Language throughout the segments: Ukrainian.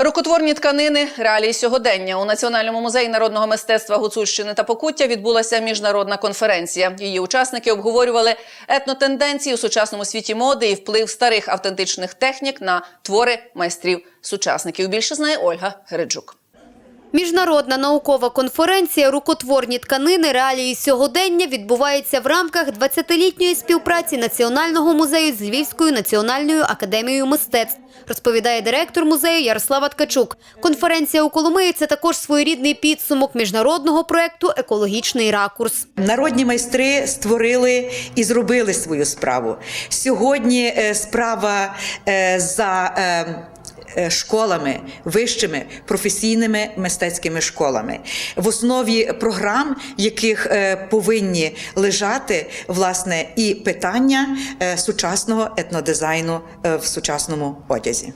Рукотворні тканини реалії сьогодення у Національному музеї народного мистецтва Гуцульщини та Покуття відбулася міжнародна конференція. Її учасники обговорювали етнотенденції у сучасному світі моди і вплив старих автентичних технік на твори майстрів сучасників. Більше знає Ольга Гереджук. Міжнародна наукова конференція «Рукотворні тканини. Реалії сьогодення» відбувається в рамках 20-літньої співпраці Національного музею з Львівською національною академією мистецтв, розповідає директор музею Ярослава Ткачук. Конференція у Коломиї – це також своєрідний підсумок міжнародного проєкту «Екологічний ракурс». Народні майстри створили і зробили свою справу. Сьогодні е, справа е, за е, школами, вищими професійними мистецькими школами, в основі програм, яких е, повинні лежати власне і питання е, сучасного етнодизайну е, в сучасному одязі.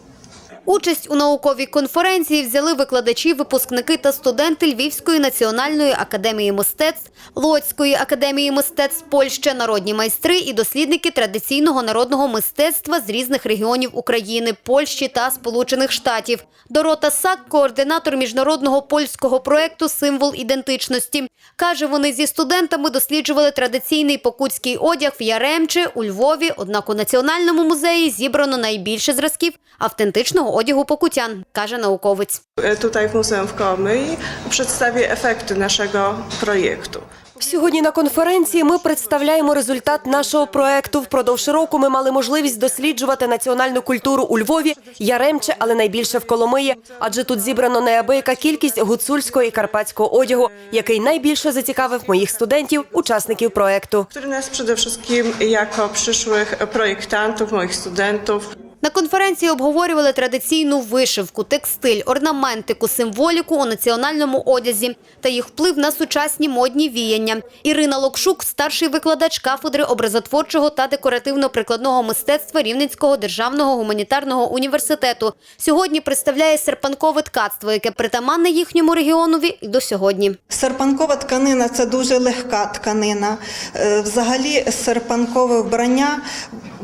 Участь у науковій конференції взяли викладачі, випускники та студенти Львівської національної академії мистецтв, Лоцької академії мистецтв Польща, народні майстри і дослідники традиційного народного мистецтва з різних регіонів України, Польщі та Сполучених Штатів. Дорота Сак, координатор міжнародного польського проекту Символ ідентичності. Каже, вони зі студентами досліджували традиційний покутський одяг в Яремче у Львові. Однак у національному музеї зібрано найбільше зразків автентичного одягу покутян, каже науковець. tutaj w Muzeum w Kolmyj przedstawię efekty naszego projektu. Сьогодні на конференції ми представляємо результат нашого проекту. Впродовж року ми мали можливість досліджувати національну культуру у Львові, Яремче, але найбільше в Коломиї, адже тут зібрано неабияка кількість гуцульського і карпатського одягу, який найбільше зацікавив моїх студентів, учасників проекту. Przede wszystkim jako przyszłych projektantów, moich studentów На конференції обговорювали традиційну вишивку, текстиль, орнаментику, символіку у національному одязі та їх вплив на сучасні модні віяння. Ірина Локшук, старший викладач кафедри образотворчого та декоративно-прикладного мистецтва Рівненського державного гуманітарного університету, сьогодні представляє серпанкове ткацтво, яке притаманне їхньому регіонові до сьогодні. Серпанкова тканина це дуже легка тканина. Е, Взагалі, серпанкове вбрання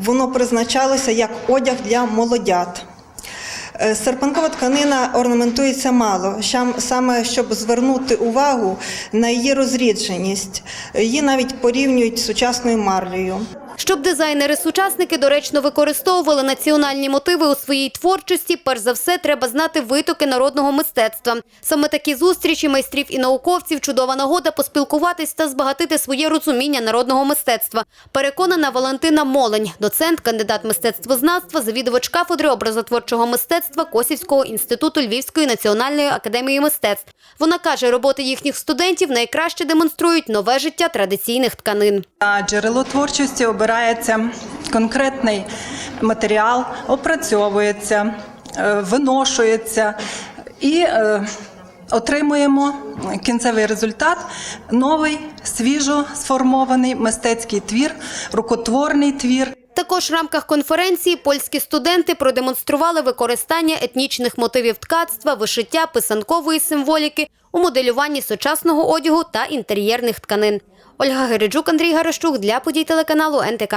воно призначалося як одяг для молодят. Е, Серпанкова тканина орнаментується мало, саме щоб звернути увагу на її розрідженість. Її навіть порівнюють з сучасною марлею. Щоб дизайнери-сучасники доречно використовували національні мотиви у своїй творчості, перш за все треба знати витоки народного мистецтва. Саме такі зустрічі майстрів і науковців – чудова нагода поспілкуватись та збагатити своє розуміння народного мистецтва. Переконана Валентина Молень, доцент, кандидат мистецтвознавства, завідувач кафедри образотворчого мистецтва Косівського інституту Львівської національної академії мистецтв. Вона каже, роботи їхніх студентів найкраще демонструють нове життя традиційних тканин. Джерело творчості обирається конкретний матеріал, опрацьовується, е, виношується і е, отримуємо кінцевий результат новий, свіжо сформований мистецький твір, рукотворний твір. Також в рамках конференції польські студенти продемонстрували використання етнічних мотивів ткацтва, вишиття, писанкової символіки у моделюванні сучасного одягу та інтер'єрних тканин. Ольга Гереджук, Андрій Гарощук для подій телеканалу НТК.